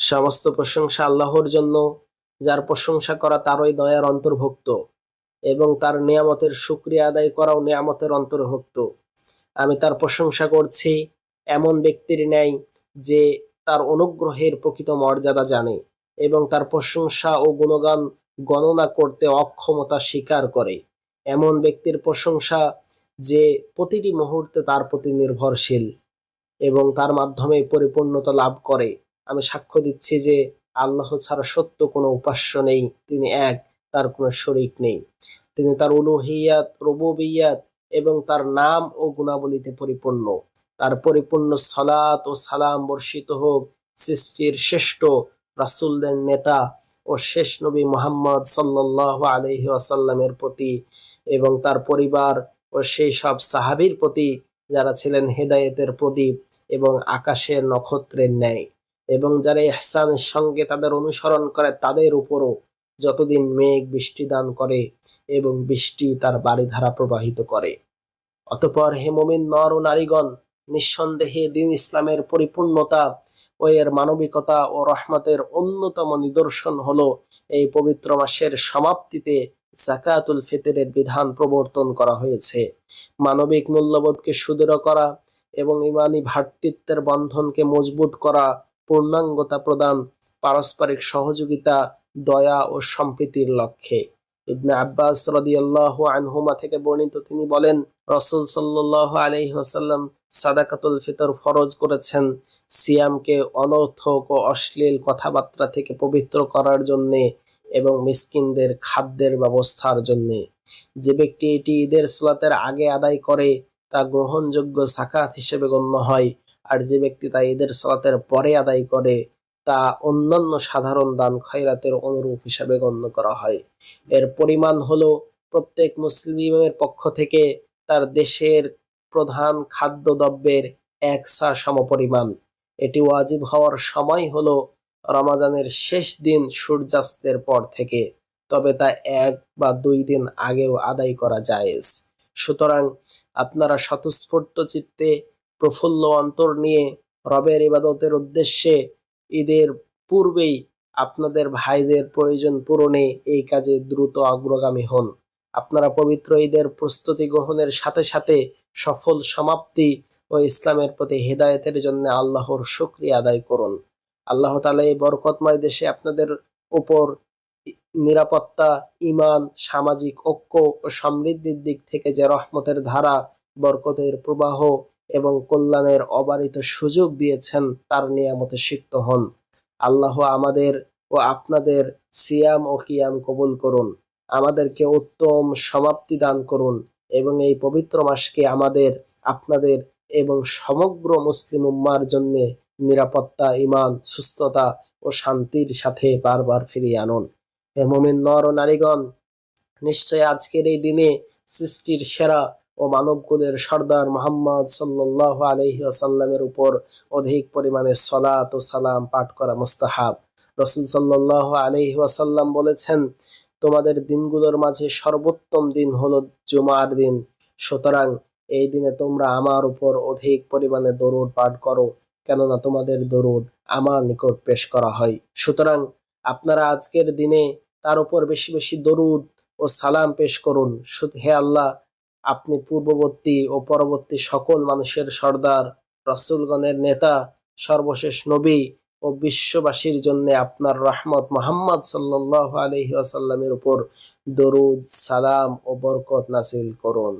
সমস্ত প্রশংসা আল্লাহর জন্য, যার প্রশংসা করা তারই দয়ার অন্তর্ভুক্ত এবং তার নিয়ামতের সুক্রিয়া আদায় করাও নিয়ামতের অন্তর্ভুক্ত। আমি তার প্রশংসা করছি এমন ব্যক্তির ন্যায় যে তার অনুগ্রহের প্রকৃত মর্যাদা জানে এবং তার প্রশংসা ও গুণগান গণনা করতে অক্ষমতা স্বীকার করে। এমন ব্যক্তির প্রশংসা যে প্রতিটি মুহূর্তে তার প্রতি নির্ভরশীল এবং তার মাধ্যমে পরিপূর্ণতা লাভ করে। আমি সাক্ষ্য দিচ্ছি যে আল্লাহ ছাড়া সত্য কোনো উপাস্য নেই। তিনি এক, তার কোনো শরিক নেই। তিনি তার উলুহিয়াত, রবুবিয়াত এবং তার নাম ও গুণাবলীতে পরিপূর্ণ। তার পরিপূর্ণ সলাত ও সালাম বর্ষিত হোক সৃষ্টির শ্রেষ্ঠ রাসুলদের নেতা ও শেষ নবী মোহাম্মদ সাল্লাহ আলহি আসাল্লামের প্রতি এবং তার পরিবার ও সেই সব সাহাবীর প্রতি যারা ছিলেন হেদায়েতের প্রদীপ এবং আকাশের নক্ষত্রের ন্যায়। এবং যারা ইহসানের সঙ্গে তাদের অনুসরণ করে, তাদের উপরও যতদিন মেঘ বৃষ্টি দান করে এবং বৃষ্টি তার বাড়িধারা প্রবাহিত করে। অতপর হে নর ও নারীগণ, নিঃসন্দেহে দিন ইসলামের পরিপূর্ণতা ও এর মানবিকতা ও রহমতের অন্যতম নিদর্শন হলো এই পবিত্র মাসের সমাপ্তিতে জাকাতুল ফিতরের বিধান প্রবর্তন করা হয়েছে। মানবিক মূল্যবোধকে সুদৃঢ় করা এবং ইমানি ভ্রাতৃত্বের বন্ধনকে মজবুত করা পূর্ণাঙ্গতা প্রদান, পারস্পরিক সহযোগিতা, দয়া ও সম্প্রীতির লক্ষ্যে। ইবনে আব্বাস রাদিয়াল্লাহু আনহুমা থেকে বর্ণিত তিনি বলেন, রসুল আলাইহি ওয়াসাল্লাম সাদাকাতুল ফিতর ফরজ করেছেন। সিয়ামকে অনর্থক ও অশ্লীল কথাবার্তা থেকে পবিত্র করার জন্যে এবং মিসকিনদের খাদ্যের ব্যবস্থার জন্যে। যে ব্যক্তি এটি ঈদের সালাতের আগে আদায় করে, তা গ্রহণযোগ্য সাকাত হিসেবে গণ্য হয়। আর যে ব্যক্তি তা ঈদের সালাতের পরে আদায় করে, তা অন্যান্য সাধারণ দান খয়রাতের অনুরূপ হিসাবে গণ্য করা হয়। এর পরিমাণ হলো প্রত্যেক মুসলিমের পক্ষ থেকে তার দেশের প্রধান খাদ্যদ্রব্যের এক সা সমপরিমাণ। এটি ওয়াজিব হওয়ার সময় হলো রমাজানের শেষ দিন সূর্যাস্তের পর থেকে, তবে তা এক বা দুই দিন আগেও আদায় করা জায়েজ। সুতরাং আপনারা স্বতঃস্ফূর্ত চিত্তে প্রফুল্ল অন্তর নিয়ে রবের ইবাদতের উদ্দেশ্যে ঈদের পূর্বেই আপনাদের ভাইদের প্রয়োজন পূরণে এই কাজে দ্রুত অগ্রগামী হন। আপনারা পবিত্র ঈদের প্রস্তুতি গ্রহণের সাথে সাথে সফল সমাপ্তি ও ইসলামের প্রতি হেদায়েতের জন্য আল্লাহর শুক্রিয়া আদায় করুন। আল্লাহ তালা এই বরকতময় দেশে আপনাদের উপর নিরাপত্তা ইমান সামাজিক ঐক্য ও সমৃদ্ধির দিক থেকে যে রহমতের ধারা, বরকতের প্রবাহ এবং কল্যাণের অবারিত সুযোগ দিয়েছেন, তার নিয়ামতে সিক্ত হন। আল্লাহ আমাদের ও আপনাদের সিয়াম ও কিয়াম কবুল করুন। আমাদেরকে উত্তম সমাপ্তি দান করুন এবং এই পবিত্র মাসকে আমাদের, আপনাদের এবং সমগ্র মুসলিম উম্মার জন্য নিরাপত্তা ইমান সুস্থতা ও শান্তির সাথে বারবার ফিরিয়ে আনুন। মোমিন নর ও নারীগণ, নিশ্চয় আজকের এই দিনে সৃষ্টির সেরা ও মানবকুলের সর্দার মোহাম্মদ সাল্লাহ আলহি আসাল্লামের উপর অধিক পরিমাণে সলাত ও সালাম পাঠ করা মুস্তাহাব। রসুল সাল্লাহ আলহি আসাল্লাম বলেছেন, তোমাদের দিনগুলোর মাঝে সর্বোত্তম দিন হলো জুমার দিন। সুতরাং এই দিনে তোমরা আমার উপর অধিক পরিমাণে দরুদ পাঠ করো, কেননা তোমাদের দরুদ আমার নিকট পেশ করা হয়। সুতরাং আপনারা আজকের দিনে তার উপর বেশি বেশি দরুদ ও সালাম পেশ করুন। হে আল্লাহ আপনি পূর্ববর্তী ও পরবর্তী সকল মানুষের সর্দার, রসুলগণের নেতা, সর্বশেষ নবী ও বিশ্ববাসীর জন্য আপনার রহমত মোহাম্মদ সাল্লাহ আলহি আসাল্লামের উপর দরুদ, সালাম ও বরকত নাসিল করুন।